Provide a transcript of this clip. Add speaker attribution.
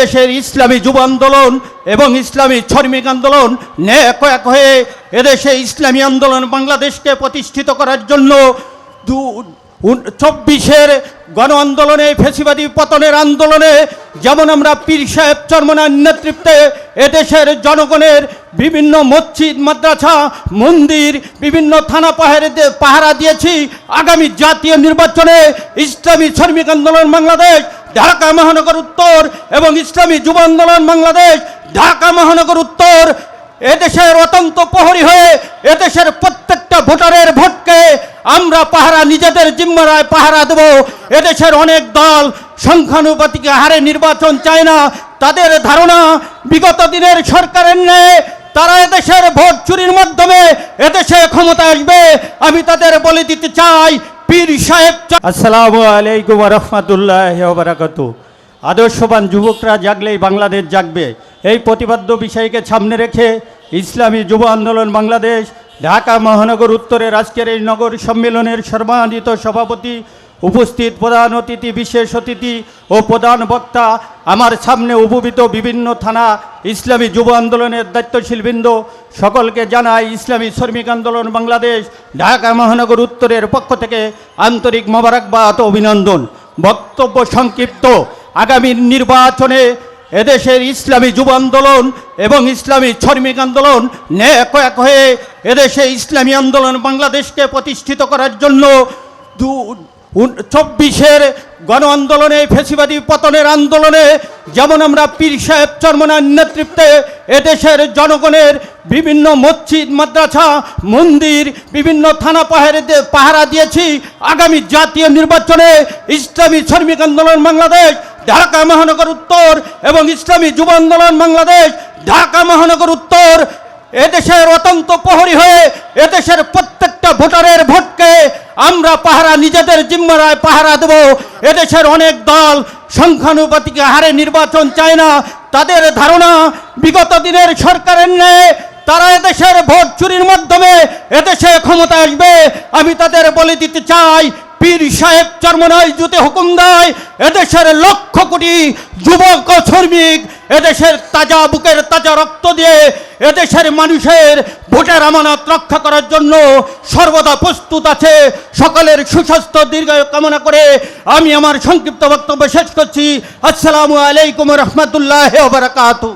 Speaker 1: দেশের ইসলামী যুব আন্দোলন এবং ইসলামী শ্রমিক আন্দোলন ন্যাক এক হয়ে এদেশে ইসলামী আন্দোলন বাংলাদেশকে প্রতিষ্ঠিত করার জন্য চব্বিশের গণ আন্দোলনে, ফেসিবাদী পতনের আন্দোলনে যেমন আমরা পীর সাহেব চরমনার নেতৃত্বে এদেশের জনগণের বিভিন্ন মসজিদ, মাদ্রাসা, মন্দির, বিভিন্ন থানা পাহাড়ে পাহারা দিয়েছি। আগামী জাতীয় নির্বাচনে ইসলামী শ্রমিক আন্দোলন বাংলাদেশ ঢাকা মহানগর উত্তর এবং ইসলামী যুব আন্দোলন বাংলাদেশ, ঢাকা মহানগর উত্তর, এদেশের অত্যন্ত প্রহরী হয়ে এদেশের প্রত্যেকটা ভোটারের ভোটকে আমরা পাহারা নিজেদের জিম্মারায় পাহারা দেব। এদেশের অনেক দল সংখ্যানুপাতিক হারে নির্বাচন চায় না। তাদের ধারণা বিগত দিনের সরকারের ন্যায়, তারা এদেশের ভোট চুরির মাধ্যমে এদেশে ক্ষমতা আসবে। আমি তাদের বলে দিতে চাই, পীর সাহেব আসসালামু আলাইকুম রহমতুল্লাহ বারাকাত আদর্শবান যুবকরা জাগলেই বাংলাদেশ জাগবে। এই প্রতিবাদ্য বিষয়কে সামনে রেখে ইসলামী যুব আন্দোলন বাংলাদেশ, ঢাকা মহানগর উত্তরের আজকের এই নগর সম্মেলনের সর্বাধিত সভাপতি উপস্থিত প্রধান অতিথি, বিশেষ অতিথি ও প্রধান বক্তা, আমার সামনে উপবিত বিভিন্ন থানা ইসলামী যুব আন্দোলনের দায়িত্বশীল বৃন্দ সকলকে জানাই ইসলামী শ্রমিক আন্দোলন বাংলাদেশ, ঢাকা মহানগর উত্তরের পক্ষ থেকে আন্তরিক মোবারকবাদ অভিনন্দন। বক্তব্য সংক্ষিপ্ত। আগামী নির্বাচনে এদেশের ইসলামী যুব আন্দোলন এবং ইসলামী শ্রমিক আন্দোলন ন্যাক এক হয়ে এদেশে ইসলামী আন্দোলন বাংলাদেশকে প্রতিষ্ঠিত করার জন্য চব্বিশের গণ আন্দোলনে, ফেসিবাদী পতনের আন্দোলনে যেমন আমরা পীর সাহেব চরমনার নেতৃত্বে এদেশের জনগণের বিভিন্ন মসজিদ, মাদ্রাসা, মন্দির, বিভিন্ন থানা পাহাড়ে পাহারা দিয়েছি, আগামী জাতীয় নির্বাচনে ইসলামী শ্রমিক আন্দোলন বাংলাদেশ, ঢাকা মহানগর উত্তর এবং ইসলামী যুব আন্দোলন বাংলাদেশ, ঢাকা মহানগর উত্তর, এদেশের অত্যন্ত প্রহরী হয়ে এদেশের প্রত্যেকটা ভোটকে আমরা পাহারা, নিজেদের জিম্মারায় পাহারা দেব। এদেশের অনেক দল সংখ্যানুপাতিক হারে নির্বাচন চায় না। তাদের ধারণা, বিগত দিনের সরকারের ন্যায় তারা এদেশের ভোট চুরির মাধ্যমে এদেশে ক্ষমতা আসবে। আমি তাদের বলে দিতে চাই পীর সাহেব চর্মনায় জুতে হুকুম দেয়, এদেশের লক্ষ কোটি যুবক ও শ্রমিক এদেশের তাজা বুকের তাজা রক্ত দিয়ে এদেশের মানুষের ভোটের আমানত রক্ষা করার জন্য সর্বদা প্রস্তুত আছে। সকলের সুস্বাস্থ্য দীর্ঘায়ু কামনা করে আমি আমার সংক্ষিপ্ত বক্তব্য শেষ করছি। আসসালামু আলাইকুম রহমতুল্লাহ বারাকাতু